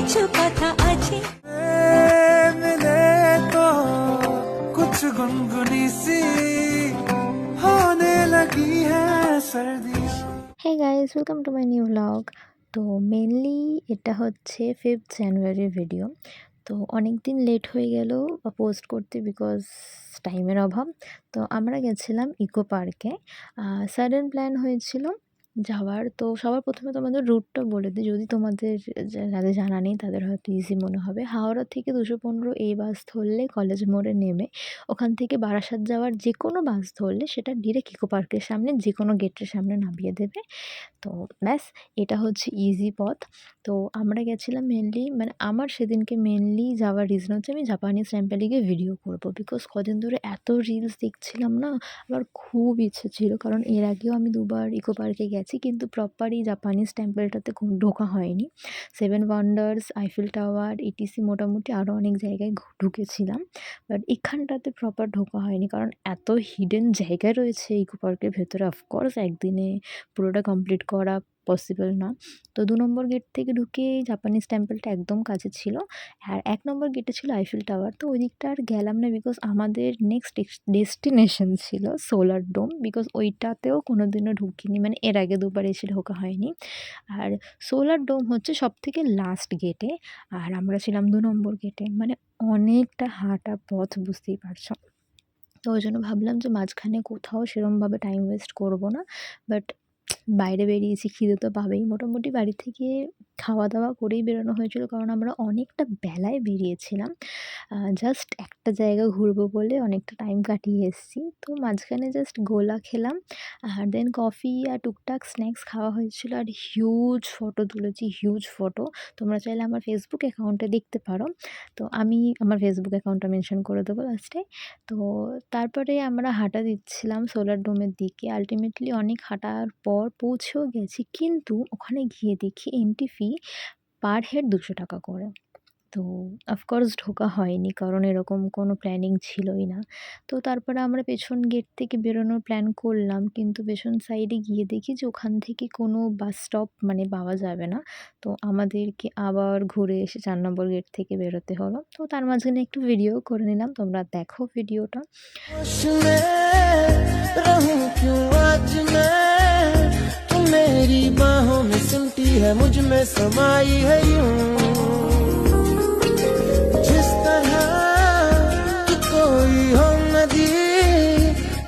কিছু কথা আছে। মিলে তো কিছু গুনগুনি সি হনে লাগি হ্যাঁ সর্দি হ্যাঁ guys welcome to my new blog তো মেনলি এটা হচ্ছে ফিফথ জানুয়ারির ভিডিও তো অনেক দিন লেট হয়ে গেল পোস্ট করতে বিকজ টাইমের অভাব। তো আমরা গেছিলাম ইকো পার্কে সাডেন প্ল্যান হয়েছিল যাওয়ার। তো সবার প্রথমে তোমাদের রুটটা বলে দিই। যদি তোমাদের যাদের জানা নেই তাদের হয়তো ইজি মনে হবে। হাওড়া থেকে দুশো পনেরো এই বাস ধরলে কলেজ মোড়ে নেমে ওখান থেকে বারাসাত যাওয়ার যে কোনো বাস ধরলে সেটা ডিরেক্ট ইকো পার্কের সামনে যে কোনো গেটের সামনে নামিয়ে দেবে। তো ব্যাস, এটা হচ্ছে ইজি পথ। তো আমরা গেছিলাম মেনলি মানে আমার সেদিনকে মেনলি যাওয়ার রিজন হচ্ছে আমি জাপানিজ টেম্পেলে গিয়ে ভিডিও করব। বিকজ কদিন ধরে এত রিলস দেখছিলাম না, আমার খুব ইচ্ছে ছিল। কারণ এর আগেও আমি দুবার ইকো পার্কে গেছি। কিন্তু প্রপারই জাপানিজ টেম্পেলটাতে ঢোকা হয়নি। Seven wonders Eiffel tower E T C মোটামুটি আরও অনেক জায়গায় ঢুকেছিলাম। বাট এখানটাতে প্রপার ঢোকা হয়নি কারণ এত হিডেন জায়গা রয়েছে ইকো পার্কের ভেতরে। অফকোর্স একদিনে পুরোটা কমপ্লিট করা পসিবল না। তো দু নম্বর গেট থেকে ঢুকে জাপানিজ টেম্পলটা একদম কাছে ছিল। আর এক নম্বর গেটে ছিল আইফেল টাওয়ার তো ওই দিকটা আর গেলাম না বিকজ আমাদের নেক্সট ডেস্টিনেশন ছিল সোলার ডোম বিকজ ওইটাতেও কোনো দিনও ঢুকিনি। মানে এর আগে দুবার এসে ঢোকা হয়নি। আর সোলার ডোম হচ্ছে সব থেকে লাস্ট গেটে আর আমরা ছিলাম দু নম্বর গেটে মানে অনেকটা হাঁটা পথ বুঝতেই পারছ। তো ওই জন্য ভাবলাম যে মাঝখানে কোথাও সেরমভাবে টাইম ওয়েস্ট করব না। বাট বাইরে বেরিয়েছি খিদে তো পাবেই। মোটামুটি বাড়ি থেকে খাওয়া দাওয়া করেই বেরোনো হয়েছিল। কারণ আমরা অনেকটা বেলায় বেরিয়েছিলাম। জাস্ট একটা জায়গা ঘুরবো বলে অনেকটা টাইম কাটিয়ে এসেছি। তো মাঝখানে জাস্ট গোলা খেলাম আর দেন কফি আর টুকটাক স্ন্যাক্স খাওয়া হয়েছিল আর হিউজ ফটো তুলেছি হিউজ ফটো তোমরা চাইলে আমার ফেসবুক অ্যাকাউন্টে দেখতে পারো। তো আমি আমার ফেসবুক অ্যাকাউন্টটা মেনশন করে দেবো লাস্টে তো তারপরে আমরা হাঁটা দিচ্ছিলাম সোলার ডোমের দিকে। আলটিমেটলি অনেক হাঁটার পর পৌঁছেও গেছি। কিন্তু ওখানে গিয়ে দেখি এন্ট্রি ফি পার হেড দুশো টাকা করে। তো অফকোর্স ঢোকা হয়নি কারণ এরকম কোনো প্ল্যানিং ছিলই না। তো তারপরে আমরা পেছন গেট থেকে বেরোনোর প্ল্যান করলাম কিন্তু পেছন সাইডে গিয়ে দেখি যে ওখান থেকে কোনো বাস স্টপ মানে পাওয়া যাবে না। তো আমাদেরকে আবার ঘুরে এসে চার নম্বর গেট থেকে বেরোতে হলো। তো তার মাঝখানে একটু ভিডিও করে নিলাম, তোমরা দেখো ভিডিওটা समाई है यूँ। जिस तरह कोई हो नदी,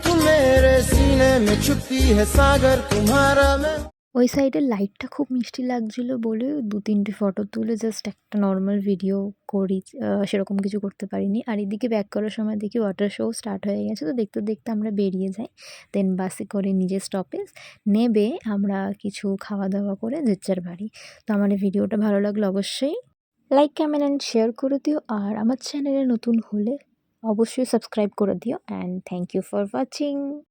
तू मेरे सीने में छुपी है सागर, तुम्हारा मैं ওই সাইডের লাইটটা খুব মিষ্টি লাগছিল বলে দু তিনটে ফটো তুলে জাস্ট একটা নর্মাল ভিডিও করি সেরকম কিছু করতে পারিনি। আর এদিকে ব্যাক করার সময় দেখি ওয়াটার শো স্টার্ট হয়ে গেছে, তো দেখতে দেখতে আমরা বেরিয়ে যাই। দেন বাসে করে নিজের স্টপেজ নেবে আমরা কিছু খাওয়া দাওয়া করে জেচ্চার বাড়ি। তো আমার এই ভিডিওটা ভালো লাগল অবশ্যই। লাইক কমেন্ট অ্যান্ড শেয়ার করে দিও। আর আমার চ্যানেলে নতুন হলে অবশ্যই সাবস্ক্রাইব করে দিও। And thank you for watching